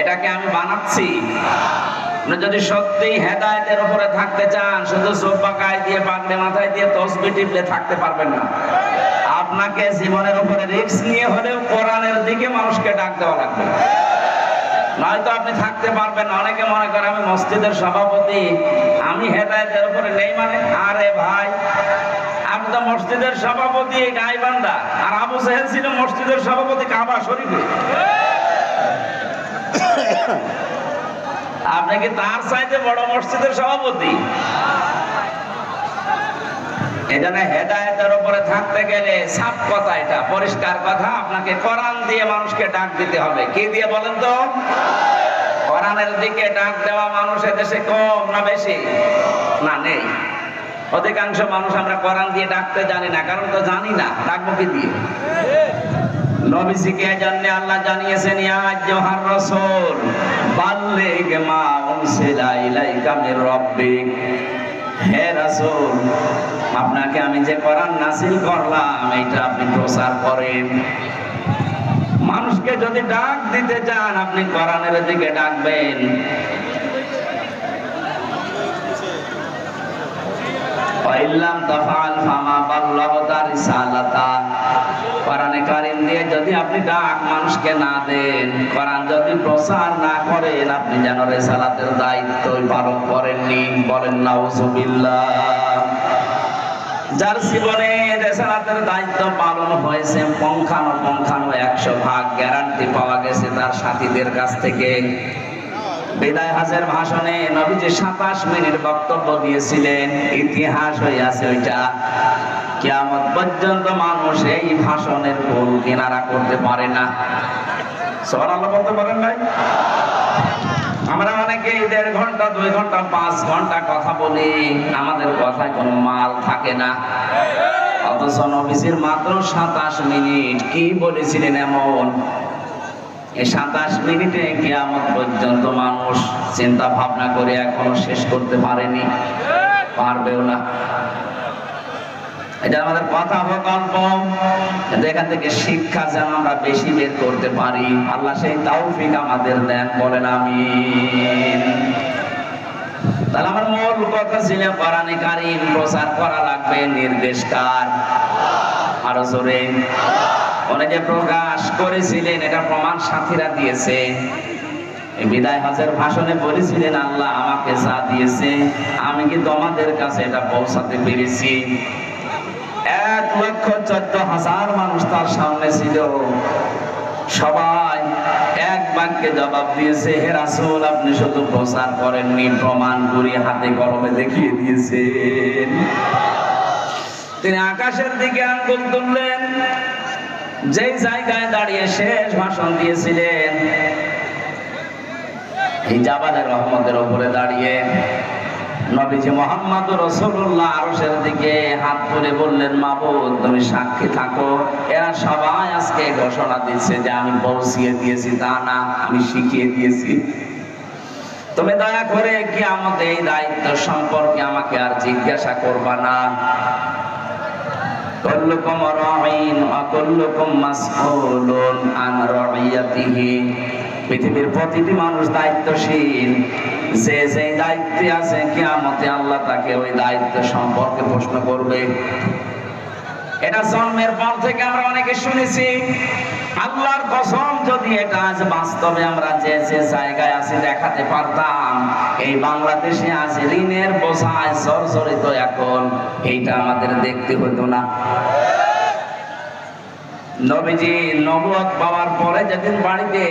এটাকে আমি বানাচ্ছি। যদি সত্যি হেদায়েতের উপরে থাকতে চান, শুধু সোফা গায়ে দিয়ে, পাগড়ি মাথায় দিয়ে, তসবি টিপলে থাকতে পারবেন না। আপনাকে জীবনের উপরে রিস্ক নিয়ে হলেও কোরআনের দিকে মানুষকে ডাক দেওয়া লাগবে। নয়তো আপনি থাকতে পারবেন। অনেকে মনে করে আমি মসজিদের সভাপতি, আমি হেদায়তের উপরে নেই মানে। আরে ভাই আপনি তো মসজিদের সভাপতি গাইবান্ধা। আর আবু সাহেব ছিল মসজিদের সভাপতি কাবা শরীফে। আপনি কি তার চাইতে বড় মসজিদের সভাপতি? এজন্য হেদায়েতের উপরে থাকতে গেলে সাফ কথা এটা, পরিষ্কার কথা। আপনাকে কোরআন দিয়ে মানুষকে ডাক দিতে হবে। কি দিয়ে বলেন তো? কোরআনের দিকে ডাক দেওয়া মানুষ দেশে কম না বেশি? না, নেই। অধিকাংশ মানুষ আমরা কোরআন দিয়ে ডাকতে জানি না। কারণ তো জানি না। ডাকবো কি দিয়ে? নবীজিকে জন্য আল্লাহ জানিয়েছেন, ইয়া আইয়ুহার রাসূল, বাল্লিগ মা উনসিলা মির রাব্বিক। হে রাসূল, আপনাকে আমি যে কোরআন নাসিল করলাম এটা আপনি প্রচার করেন। মানুষকে যদি ডাক দিতে চান, আপনি কোরআনের দিকে ডাকবেন। পাইলাম তাফাল ফামা বাল্লাহতা রিসালাতা। কোরআনে কারিম দিয়ে যদি আপনি ডাক মানুষকে না দেন, কোরআন যদি প্রচার না করেন, আপনি যেন রেসালাতের দায়িত্ব পালন করেননি। বলেন, নাউজুবিল্লাহ। যার জীবনে রেসালাতের দায়িত্ব পালন হয়েছে, পঙ্খানো পঙ্খানো একশো ভাগ গ্যারান্টি পাওয়া গেছে তার সাথীদের কাছ থেকে। বিদায় হাজের ভাষণে নবীজি সাতাশ মিনিট বক্তব্য দিয়েছিলেন, ইতিহাস হয়ে আছে ওইটা। কিয়ামত পর্যন্ত মানুষ এই ভাষণের কোন কিনারা করতে পারে না। পারেন ভাই? আমরা অনেকে দেড় ঘণ্টা, দুই ঘণ্টা, পাঁচ ঘণ্টা কথা বলি, আমাদের কথায় কোনো মাল থাকে না। অথচ নবীজির মাত্র সাতাশ মিনিট কি বলেছিলেন এমন? এই সাতাশ মিনিটে কিয়ামত পর্যন্ত মানুষ চিন্তা ভাবনা করে এখনও শেষ করতে পারেনি, পারবেও না। এটা আমাদের কথা হোক অল্প এখান থেকে শিক্ষা যেন আমরা বেশি বের করতে পারি। আল্লাহ সেই তৌফিক আমাদের দেন, বলেন আমি তাহলে আমার মূল কথা ছিল, কোরআনে কারিম প্রচার করা লাগবে, নির্দেশ কার? আরও জোরে। যে প্রকাশ করেছিলেন, এটা প্রমাণ সাথীরা দিয়েছে। বিদায় হজের ভাষণে বলেছিলেন, আল্লাহ আমাকে যা দিয়েছে, আমি কি তোমাদের কাছে এটা পৌঁছাতে পেরেছি। লক্ষ চোদ্দ হাজার মানুষ তার সামনে ছিল। সবাই এক বাক্যে জবাব দিয়েছে, হে রাসূল, আপনি শুধু প্রচার করেননি, প্রমাণ করে হাতে কলমে দেখিয়ে দিয়েছেন। তিনি আকাশের দিকে আঙ্গুল তুললেন। যেই জায়গায় দাঁড়িয়ে শেষ ভাষণ দিয়েছিলেন এই জাবালের রহমতের উপরে দাঁড়িয়ে নবীজি মোহাম্মদ রসুল্লাহ আরশের দিকে হাত তুলে বললেন, মাবুদ, তুমি সাক্ষী থাকো। এরা সবাই আজকে ঘোষণা দিচ্ছে যে আমি পৌঁছিয়ে দিয়েছি। তা না, আমি শিখিয়ে দিয়েছি। তুমি দয়া করে কি আমাদের এই দায়িত্ব সম্পর্কে আমাকে আর জিজ্ঞাসা করবা না? কুল্লুকুম রাঈন ওয়া কুল্লুকুম মাসউলুন আন রাইয়াতিহি পৃথিবীর প্রতিটি মানুষ দায়িত্বশীল। যে যে দায়িত্বে আছে কিয়ামতে আল্লাহ তাকে ওই দায়িত্ব সম্পর্কে প্রশ্ন করবে। এটা জন্মের পর থেকে আমরা অনেকে শুনেছি, আল্লাহর কসম যদি এটা আজ বাস্তবে আমরা যে যে জায়গায় আছি দেখাতে পারতাম, এই বাংলাদেশে আজ ঋণের বোঝায় জর্জরিত এখন, এইটা আমাদের দেখতে হতো না। নবীজি নবুয়ত পাওয়ার পরে যেদিন বাড়িতে